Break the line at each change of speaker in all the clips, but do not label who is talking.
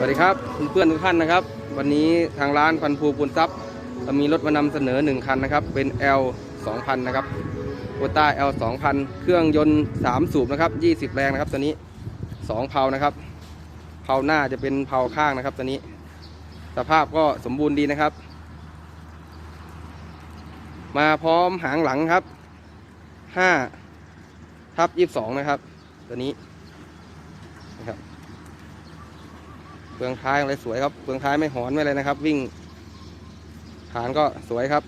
สวัสดีครับเพื่อนทุกท่านนะครับ วันนี้ทางร้านพันภูปุนทรัพย์เรามีรถมานำเสนอ 1 คันนะครับ เป็น L 2000 นะครับโอต้า L 2000 เครื่องยนต์ 3 สูบนะครับ20 แรงนะครับตัวนี้ 2 เพานะครับ เพาหน้าจะเป็นเพาข้างนะครับตัวนี้ สภาพก็สมบูรณ์ดีนะครับ มาพร้อมหางหลังครับ5ทับ22 นะครับ ตัวนี้นะครับ เปลืองท้ายอะไรสวยครับ เปลืองท้ายไม่หอนไม่อะไรนะครับ วิ่งฐานก็สวยครับ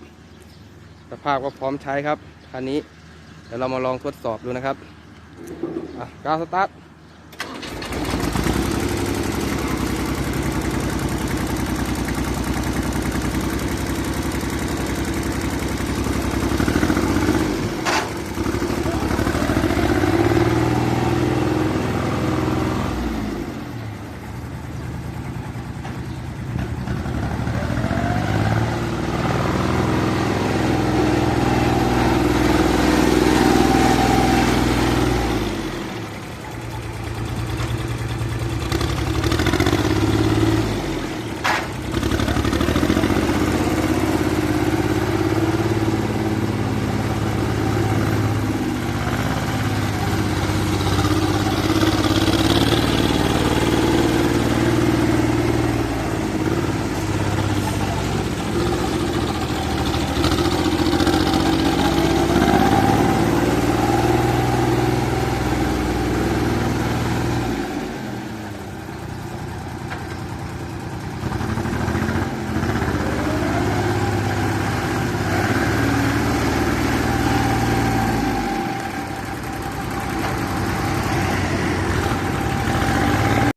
สภาพก็พร้อมใช้ครับคันนี้ เดี๋ยวเรามาลองทดสอบดูนะครับอะก้าวสตาร์ท